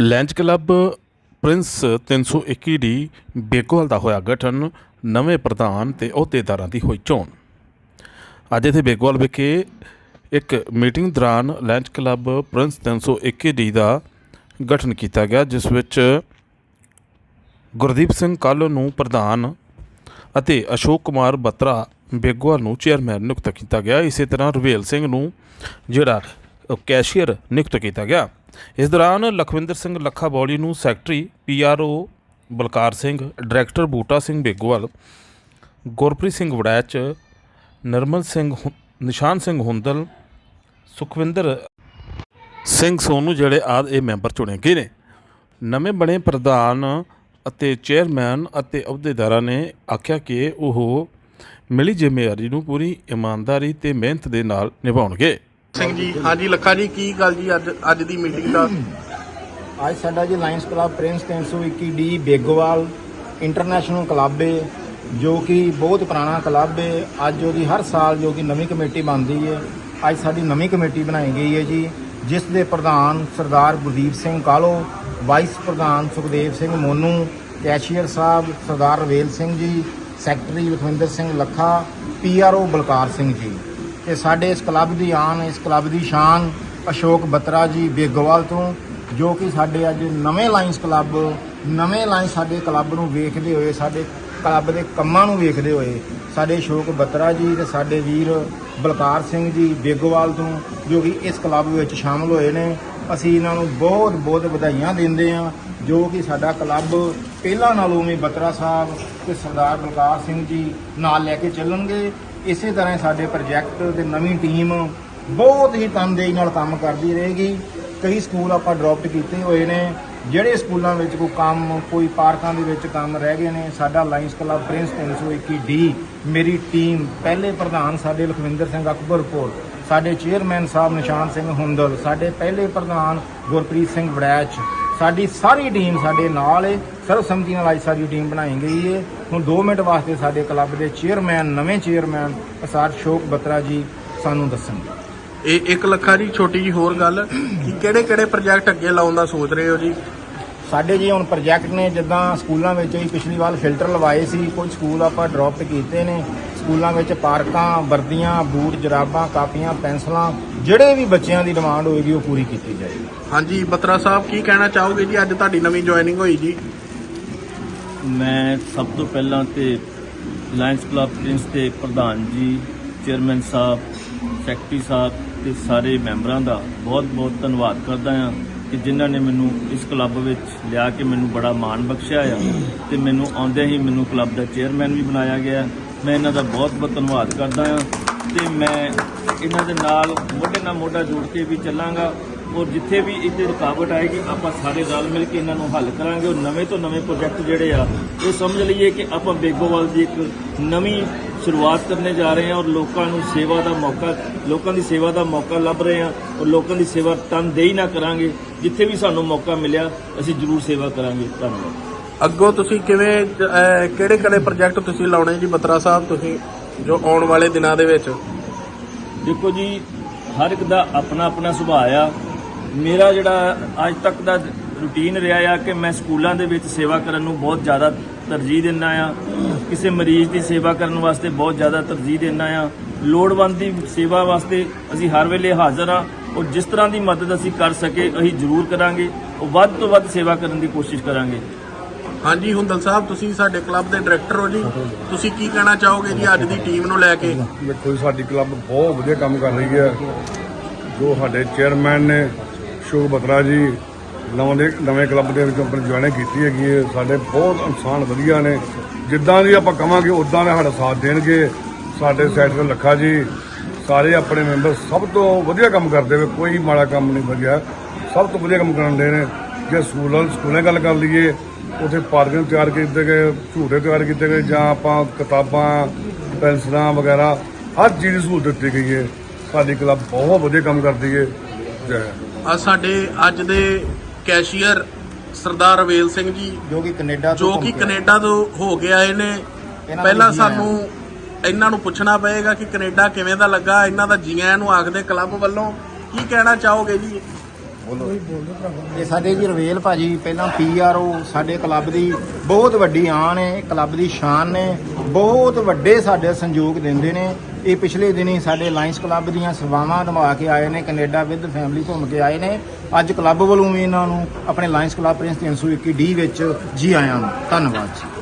Lions club Prince 321 D Begowal ਦਾ ਹੋਇਆ ਗਠਨ ਨਵੇਂ ਪ੍ਰਧਾਨ ਤੇ ਅਹੁਦੇਦਾਰਾਂ ਦੀ ਹੋਈ ਚੋਣ। ਅੱਜ ਇੱਥੇ ਬੇਗੋਵਾਲ ਵਿਖੇ ਇੱਕ ਮੀਟਿੰਗ ਦੌਰਾਨ ਲੈਂਜ ਕਲੱਬ ਪ੍ਰਿੰਸ 321 ਡੀ ਦਾ ਗਠਨ ਕੀਤਾ ਗਿਆ, ਜਿਸ ਵਿੱਚ ਗੁਰਦੀਪ ਸਿੰਘ ਕਾਲੋ ਨੂੰ ਪ੍ਰਧਾਨ ਅਤੇ ਅਸ਼ੋਕ ਕੁਮਾਰ ਬੱਤਰਾ ਬੇਗੋਵਾਲ ਨੂੰ ਚੇਅਰਮੈਨ ਨਿਯੁਕਤ ਕੀਤਾ ਗਿਆ। ਇਸੇ ਤਰ੍ਹਾਂ ਰਵੇਲ ਸਿੰਘ ਨੂੰ ਜਿਹੜਾ ਕੈਸ਼ੀਅਰ ਨਿਯੁਕਤ ਕੀਤਾ ਗਿਆ। ਇਸ ਦੌਰਾਨ ਲਖਵਿੰਦਰ ਸਿੰਘ ਲੱਖਾ ਬੌਲੀ ਨੂੰ secretary PRO Balkar Singh, director Buta Singh Begowal, Gurpreet Singh Waraich, Nirmal Singh ਹੁ- ਨਿਸ਼ਾਨ ਸਿੰਘ ਹੁੰਦਲ, ਸੁਖਵਿੰਦਰ ਸਿੰਘ ਸੋਨੂ ਜਿਹੜੇ ਆਦ ਇਹ ਮੈਂਬਰ ਚੁਣੇ ਗਏ ਨੇ। ਨਵੇਂ ਬਣੇ ਪ੍ਰਧਾਨ ਅਤੇ ਚੇਅਰਮੈਨ ਅਤੇ ਅਹੁਦੇਦਾਰਾਂ ਨੇ ਆਖਿਆ ਕਿ ਉਹ ਮਿਲੀ ਜ਼ਿੰਮੇਵਾਰੀ ਨੂੰ ਪੂਰੀ ਇਮਾਨਦਾਰੀ ਤੇ ਮਿਹਨਤ ਦੇ ਨਾਲ ਨਿਭਾਉਣਗੇ। ਸਿੰਘ ਜੀ, ਹਾਂਜੀ, ਲੱਖਾ ਜੀ, ਕੀ ਗੱਲ ਜੀ ਅੱਜ ਅੱਜ ਦੀ ਮੀਟਿੰਗ ਦਾ? ਅੱਜ ਸਾਡਾ ਜੀ Lions club Prince 321 D, Begowal international club ਏ, ਜੋ ਕਿ ਬਹੁਤ ਪੁਰਾਣਾ ਕਲੱਬ ਏ। ਅੱਜ ਉਹਦੀ ਹਰ ਸਾਲ ਜੋ ਕਿ ਨਵੀਂ ਕਮੇਟੀ ਬਣਦੀ ਹੈ ਅੱਜ ਸਾਡੀ ਨਵੀਂ ਕਮੇਟੀ ਬਣਾਈ ਗਈ ਹੈ ਜੀ, ਜਿਸ ਦੇ ਪ੍ਰਧਾਨ ਸਰਦਾਰ ਗੁਰਦੀਪ ਸਿੰਘ ਕਾਲੋ ਵਾਈਸ ਪ੍ਰਧਾਨ Sukhdev Singh Monu cashier Sahib Sardar Ravel Singh ji secretary Lakhwinder Singh Lakha P R O Balkar Singh ji. ਤੇ ਸਾਡੇ ਇਸ ਕਲੱਬ ਦੀ ਆਨ, ਇਸ ਕਲੱਬ ਦੀ ਸ਼ਾਨ, ਅਸ਼ੋਕ ਬੱਤਰਾ ਜੀ ਬੇਗੋਵਾਲ ਤੋਂ, ਜੋ ਕਿ ਸਾਡੇ ਅੱਜ ਨਵੇਂ ਲਾਇਨਸ ਕਲੱਬ, ਨਵੇਂ ਲਾਇਨਸ ਸਾਡੇ ਕਲੱਬ ਨੂੰ ਵੇਖਦੇ ਹੋਏ, ਸਾਡੇ ਕਲੱਬ ਦੇ ਕੰਮਾਂ ਨੂੰ ਵੇਖਦੇ ਹੋਏ, ਸਾਡੇ ਅਸ਼ੋਕ ਬੱਤਰਾ ਜੀ ਤੇ ਸਾਡੇ ਵੀਰ ਬਲਕਾਰ ਸਿੰਘ ਜੀ ਬੇਗੋਵਾਲ ਤੋਂ, ਜੋ ਕਿ ਇਸ ਕਲੱਬ ਵਿੱਚ ਸ਼ਾਮਲ ਹੋਏ ਨੇ, ਅਸੀਂ ਇਹਨਾਂ ਨੂੰ ਬਹੁਤ ਬਹੁਤ ਵਧਾਈਆਂ ਦਿੰਦੇ ਹਾਂ, ਜੋ ਕਿ ਸਾਡਾ ਕਲੱਬ ਪਹਿਲਾਂ ਨਾਲੋਂ ਵੀ ਬੱਤਰਾ ਸਾਹਿਬ ਤੇ ਸਰਦਾਰ ਬਲਕਾਰ ਸਿੰਘ ਜੀ ਨਾਲ ਲੈ ਕੇ ਚੱਲਣਗੇ ਇਸੇ ਤਰ੍ਹਾਂ ਸਾਡੇ ਪ੍ਰੋਜੈਕਟ ਤੇ ਨਵੀਂ ਟੀਮ ਬਹੁਤ ਹੀ ਤਨਦੇਹੀ ਨਾਲ ਕੰਮ ਕਰਦੀ ਰਹੇਗੀ। ਕਈ ਸਕੂਲ ਆਪਾਂ ਡ੍ਰੌਪਡ ਕੀਤੇ ਹੋਏ ਨੇ, ਜਿਹੜੇ ਸਕੂਲਾਂ ਵਿੱਚ ਕੋਈ ਕੰਮ, ਕੋਈ ਪਾਰਕਾਂ ਦੇ ਵਿੱਚ ਕੰਮ ਰਹਿ ਗਏ ਨੇ। ਸਾਡਾ ਲਾਇੰਸ ਕਲੱਬ ਪ੍ਰਿੰਸ 321 ਡੀ ਮੇਰੀ ਟੀਮ, ਪਹਿਲੇ ਪ੍ਰਧਾਨ ਸਾਡੇ ਲਖਵਿੰਦਰ ਸਿੰਘ ਅਕਬਰਪੁਰ, ਸਾਡੇ ਚੇਅਰਮੈਨ ਸਾਹਿਬ ਨਿਸ਼ਾਨ ਸਿੰਘ ਹੁੰਦਲ, ਸਾਡੇ ਪਹਿਲੇ ਪ੍ਰਧਾਨ ਗੁਰਪ੍ਰੀਤ ਸਿੰਘ ਵੜੈਚ ਸਾਡੀ ਸਾਰੀ ਟੀਮ ਸਾਡੇ ਨਾਲ ਹੈ ਸਰਵਸੰਮਤੀ ਨਾਲ ਅੱਜ ਸਾਡੀ ਟੀਮ ਬਣਾਈ ਗਈ ਹੈ ਹੁਣ 2 ਮਿੰਟ ਵਾਸਤੇ ਸਾਡੇ ਕਲੱਬ ਦੇ ਚੇਅਰਮੈਨ ਨਵੇਂ ਚੇਅਰਮੈਨ ਅਸਾਰ ਸ਼ੋਕ ਬੱਤਰਾ ਜੀ ਸਾਨੂੰ ਦੱਸਣਗੇ। ਇਹ ਇੱਕ ਲੱਖਾ ਜੀ ਛੋਟੀ ਜੀ ਹੋਰ ਗੱਲ ਕਿ ਕਿਹੜੇ ਕਿਹੜੇ ਪ੍ਰੋਜੈਕਟ ਅੱਗੇ ਲਾਉਣ ਦਾ ਸੋਚ ਰਹੇ ਹੋ ਜੀ? ਸਾਡੇ ਜੀ ਹੁਣ ਪ੍ਰੋਜੈਕਟ ਨੇ ਜਿੱਦਾਂ ਸਕੂਲਾਂ ਵਿੱਚ ਹੀ ਪਿਛਲੀ ਵਾਰ ਫਿਲਟਰ ਲਵਾਏ ਸੀ ਕੁਝ ਸਕੂਲ ਆਪਾਂ ਡ੍ਰੌਪ ਕੀਤੇ ਨੇ। ਸਕੂਲਾਂ ਵਿੱਚ ਪਾਰਕਾਂ ਵਰਦੀਆਂ ਬੂਟ ਜਰਾਬਾਂ ਕਾਪੀਆਂ ਪੈਨਸਲਾਂ ਜਿਹੜੇ ਵੀ ਬੱਚਿਆਂ ਦੀ ਡਿਮਾਂਡ ਹੋਏਗੀ ਉਹ ਪੂਰੀ ਕੀਤੀ ਜਾਏਗੀ। ਹਾਂਜੀ ਬੱਤਰਾ ਸਾਹਿਬ ਕੀ ਕਹਿਣਾ ਚਾਹੋਗੇ ਜੀ? ਅੱਜ ਤੁਹਾਡੀ ਨਵੀਂ ਜੁਆਇਨਿੰਗ ਹੋਈ ਜੀ। ਮੈਂ ਸਭ ਤੋਂ ਪਹਿਲਾਂ ਤੇ ਲਾਇਨਸ ਕਲੱਬ ਪ੍ਰਿੰਸ ਦੇ ਪ੍ਰਧਾਨ ਜੀ ਚੇਅਰਮੈਨ ਸਾਹਿਬ ਸੈਕਟਰੀ ਸਾਹਿਬ ਤੇ ਸਾਰੇ ਮੈਂਬਰਾਂ ਦਾ ਬਹੁਤ-ਬਹੁਤ ਧੰਨਵਾਦ ਕਰਦਾ ਹਾਂ ਕਿ ਜਿਨ੍ਹਾਂ ਨੇ ਮੈਨੂੰ ਇਸ ਕਲੱਬ ਵਿੱਚ ਲਿਆ ਕੇ ਮੈਨੂੰ ਬੜਾ ਮਾਣ ਬਖਸ਼ਿਆ ਆ ਤੇ ਮੈਨੂੰ ਆਉਂਦਿਆਂ ਹੀ ਮੈਨੂੰ ਕਲੱਬ ਦਾ ਚੇਅਰਮੈਨ ਵੀ ਬਣਾਇਆ ਗਿਆ। ਮੈਂ ਇਹਨਾਂ ਦਾ ਬਹੁਤ-ਬਹੁਤ ਧੰਨਵਾਦ ਕਰਦਾ ਹਾਂ ਤੇ ਮੈਂ ਇਹਨਾਂ ਦੇ ਨਾਲ ਮੋਢੇ ਨਾਲ ਮੋਢਾ ਜੋੜ ਕੇ ਵੀ ਚੱਲਾਂਗਾ ਔਰ ਜਿੱਥੇ ਵੀ ਇੱਥੇ ਰੁਕਾਵਟ ਆਏਗੀ, ਆਪਾਂ ਸਾਰੇ ਰਲ ਮਿਲ ਕੇ ਇਹਨਾਂ ਨੂੰ ਹੱਲ ਕਰਾਂਗੇ ਔਰ ਨਵੇਂ ਤੋਂ ਨਵੇਂ ਪ੍ਰੋਜੈਕਟ ਜਿਹੜੇ ਆ ਇਹ ਸਮਝ ਲਈਏ ਕਿ ਆਪਾਂ ਬੇਗੋਵਾਲ ਦੀ ਇੱਕ ਨਵੀਂ ਸ਼ੁਰੂਆਤ ਕਰਨੇ ਜਾ ਰਹੇ ਹਾਂ ਔਰ ਲੋਕਾਂ ਨੂੰ ਸੇਵਾ ਦਾ ਮੌਕਾ, ਲੋਕਾਂ ਦੀ ਸੇਵਾ ਦਾ ਮੌਕਾ ਲੱਭ ਰਹੇ ਹਾਂ ਔਰ ਲੋਕਾਂ ਦੀ ਸੇਵਾ ਤਨਦੇਹੀ ਨਾ ਕਰਾਂਗੇ, ਜਿੱਥੇ ਵੀ ਸਾਨੂੰ ਮੌਕਾ ਮਿਲਿਆ, ਅਸੀਂ ਜ਼ਰੂਰ ਸੇਵਾ ਕਰਾਂਗੇ। ਧੰਨਵਾਦ। ਅੱਗੋਂ ਤੁਸੀਂ ਕਿਵੇਂ ਕਿਹੜੇ ਕਿਹੜੇ ਪ੍ਰੋਜੈਕਟ ਤੁਸੀਂ ਲਾਉਣੇ ਜੀ ਬੱਤਰਾ ਸਾਹਿਬ ਤੁਸੀਂ, ਜੋ ਆਉਣ ਵਾਲੇ ਦਿਨਾਂ ਦੇ ਵਿੱਚ? ਦੇਖੋ ਜੀ, ਹਰ ਇੱਕ ਦਾ ਆਪਣਾ ਆਪਣਾ ਸੁਭਾਅ ਆ। ਮੇਰਾ ਜਿਹੜਾ ਅੱਜ ਤੱਕ ਦਾ ਰੁਟੀਨ ਰਿਹਾ ਆ ਕਿ ਮੈਂ ਸਕੂਲਾਂ ਦੇ ਵਿੱਚ ਸੇਵਾ ਕਰਨ ਨੂੰ ਬਹੁਤ ਜ਼ਿਆਦਾ ਤਰਜੀਹ ਦਿੰਦਾ ਆ। ਕਿਸੇ ਮਰੀਜ਼ ਦੀ ਸੇਵਾ ਕਰਨ ਵਾਸਤੇ ਬਹੁਤ ਜ਼ਿਆਦਾ ਤਰਜੀਹ ਦਿੰਦਾ ਆ। ਲੋੜਵੰਦ ਦੀ ਸੇਵਾ ਵਾਸਤੇ ਅਸੀਂ ਹਰ ਵੇਲੇ ਹਾਜ਼ਰ ਆ। ਔਰ ਜਿਸ ਤਰ੍ਹਾਂ ਦੀ ਮਦਦ ਅਸੀਂ ਕਰ ਸਕੇ, ਅਸੀਂ ਜ਼ਰੂਰ ਕਰਾਂਗੇ। ਉਹ ਵੱਧ ਤੋਂ ਵੱਧ ਸੇਵਾ ਕਰਨ ਦੀ ਕੋਸ਼ਿਸ਼ ਕਰਾਂਗੇ। ਹਾਂਜੀ, ਹੁੰਦਲ ਸਾਹਿਬ, ਤੁਸੀਂ ਸਾਡੇ ਕਲੱਬ ਦੇ ਡਾਇਰੈਕਟਰ ਹੋ ਜੀ। ਤੁਸੀਂ ਕੀ ਕਹਿਣਾ ਚਾਹੋਗੇ ਜੀ ਅੱਜ ਦੀ ਟੀਮ ਨੂੰ ਲੈ ਕੇ? ਦੇਖੋ ਜੀ, ਸਾਡੀ ਕਲੱਬ ਬਹੁਤ ਵਧੀਆ ਕੰਮ ਕਰ ਰਹੀ ਹੈ। ਜੋ ਸਾਡੇ ਚੇਅਰਮੈਨ ਨੇ ਸ਼ੋਕ ਬਤਰਾ ਜੀ, ਨਵੇਂ ਦੇ ਨਵੇਂ ਕਲੱਬ ਦੇ ਵਿੱਚ ਆਪਣੀ ਜੁਆਇਨਿੰਗ ਕੀਤੀ ਹੈਗੀ ਹੈ। ਸਾਡੇ ਬਹੁਤ ਇਨਸਾਨ ਵਧੀਆ ਨੇ। ਜਿੱਦਾਂ ਦੀ ਆਪਾਂ ਕਵਾਂਗੇ ਉਦਾਂ ਦਾ ਸਾਡਾ ਸਾਥ ਦੇਣਗੇ। ਸਾਡੇ ਸੈਕਟਰ ਲੱਖਾ ਜੀ, ਸਾਰੇ ਆਪਣੇ ਮੈਂਬਰ ਸਭ ਤੋਂ ਵਧੀਆ ਕੰਮ ਕਰਦੇ ਵੇ ਕੋਈ ਮਾੜਾ ਕੰਮ ਨਹੀਂ, ਵਧੀਆ। ਸਭ ਤੋਂ ਵਧੀਆ ਕੰਮ ਕਰਨ ਦੇ ਨੇ। ਜੇ ਸਕੂਲਾਂ ਸਕੂਲਾਂ ਗੱਲ ਕਰ ਲਈਏ ਉਥੇ ਪਾਰਕਾਂ ਤਿਆਰ ਕੀਤੇ ਗਏ ਝੂਟੇ ਤਿਆਰ ਕੀਤੇ ਗਏ ਜਾਂ ਆਪਾਂ ਕਿਤਾਬਾਂ ਪੈਨਸਲਾਂ ਵਗੈਰਾ ਹਰ ਚੀਜ਼ ਦੀ ਸਹੂਲਤ ਦਿੱਤੀ ਗਈ ਹੈ। ਸਾਡੀ ਕਲੱਬ ਬਹੁਤ ਵਧੀਆ ਕੰਮ ਕਰਦੀ ਹੈ। ਜੈ ਆ ਸਾਡੇ ਅੱਜ ਦੇ ਕੈਸ਼ੀਅਰ ਸਰਦਾਰ ਰਵੇਲ ਸਿੰਘ ਜੀ ਜੋ ਕਿ ਕੈਨੇਡਾ ਤੋਂ ਜੋ ਕਿ। ਕੈਨੇਡਾ ਤੋਂ ਹੋ ਕੇ ਆਏ ਨੇ। ਪਹਿਲਾਂ। ਸਾਨੂੰ ਇਹਨਾਂ ਨੂੰ ਪੁੱਛਣਾ ਪਏਗਾ ਕਿ ਕੈਨੇਡਾ ਕਿਵੇਂ ਦਾ ਲੱਗਾ ਇਹਨਾਂ ਦਾ ਜੀਆਂ ਨੂੰ ਆਖਦੇ ਕਲੱਬ ਵੱਲੋਂ। ਕੀ ਕਹਿਣਾ ਚਾਹੋਗੇ ਜੀ? ਇਹ ਸਾਡੇ ਜੀ ਰਵੇਲ ਭਾਜੀ ਪਹਿਲਾਂ ਪੀਆਰਓ ਸਾਡੇ ਕਲੱਬ ਦੀ ਬਹੁਤ ਵੱਡੀ ਆਣ ਹੈ ਕਲੱਬ ਦੀ ਸ਼ਾਨ ਨੇ ਬਹੁਤ ਵੱਡੇ ਸਾਡੇ ਸੰਯੋਗ ਦਿੰਦੇ ਨੇ। ਇਹ ਪਿਛਲੇ ਦਿਨੀ ਸਾਡੇ ਲਾਇਨਸ ਕਲੱਬ ਦੀਆਂ ਸੇਵਾਵਾਂ ਨਿਭਾ ਕੇ ਆਏ ਨੇ ਕੈਨੇਡਾ ਵਿਦ ਫੈਮਿਲੀ ਘੁੰਮ ਕੇ ਆਏ ਨੇ। ਅੱਜ ਕਲੱਬ ਵੱਲੋਂ ਵੀ ਇਹਨਾਂ ਨੂੰ ਆਪਣੇ ਲਾਇਨਸ ਕਲੱਬ ਪ੍ਰਿੰਸ 321 ਡੀ ਵਿੱਚ ਜੀ ਆਇਆਂ ਨੂੰ। ਧੰਨਵਾਦ ਜੀ।